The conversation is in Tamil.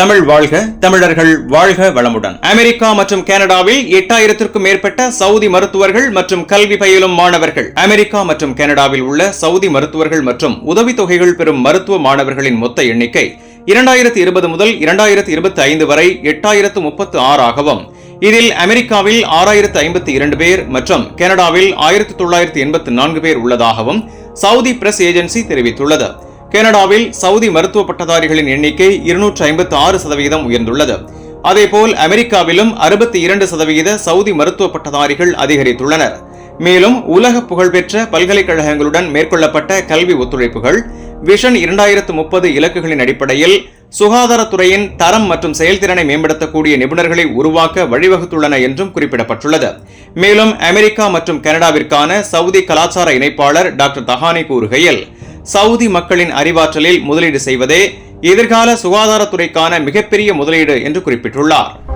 தமிழ் வாழ்க தமிழர்கள் வாழ்க வளமுடன். அமெரிக்கா மற்றும் கனடாவில் எட்டாயிரத்திற்கும் மேற்பட்ட சவுதி மருத்துவர்கள் மற்றும் கல்வி பயிலும் மாணவர்கள். அமெரிக்கா மற்றும் கனடாவில் உள்ள சவுதி மருத்துவர்கள் மற்றும் உதவித்தொகைகள் பெறும் மருத்துவ மாணவர்களின் மொத்த எண்ணிக்கை இரண்டாயிரத்தி இருபது முதல் இரண்டாயிரத்தி இருபத்தி ஐந்து வரை எட்டாயிரத்து முப்பத்து ஆறாகவும் இதில் அமெரிக்காவில் ஆறாயிரத்து ஐம்பத்தி இரண்டு பேர் மற்றும் கனடாவில் ஆயிரத்தி தொள்ளாயிரத்தி எண்பத்தி நான்கு பேர் உள்ளதாகவும் சவுதி பிரஸ் ஏஜென்சி தெரிவித்துள்ளது. கனடாவில் சவுதி மருத்துவ பட்டதாரிகளின் எண்ணிக்கை இருநூற்று ஐம்பத்தி ஆறு சதவீதம் உயர்ந்துள்ளது. அதேபோல் அமெரிக்காவிலும் அறுபத்தி இரண்டு சதவீத சவுதி மருத்துவ பட்டதாரிகள் அதிகரித்துள்ளனர். மேலும் உலக புகழ்பெற்ற பல்கலைக்கழகங்களுடன் மேற்கொள்ளப்பட்ட கல்வி ஒத்துழைப்புகள் விஷன் இரண்டாயிரத்து முப்பது இலக்குகளின் அடிப்படையில் சுகாதாரத்துறையின் தரம் மற்றும் செயல்திறனை மேம்படுத்தக்கூடிய நிபுணர்களை உருவாக்க வழிவகுத்துள்ளன என்றும் குறிப்பிடப்பட்டுள்ளது. மேலும் அமெரிக்கா மற்றும் கனடாவிற்கான சவுதி கலாச்சார இணைப்பாளர் டாக்டர் தஹானி கூறுகையில் சவுதி மக்களின் அறிவாற்றலில் முதலீடு செய்வதே எதிர்கால சுகாதாரத்துறைக்கான மிகப்பெரிய முதலீடு என்று குறிப்பிட்டுள்ளார்.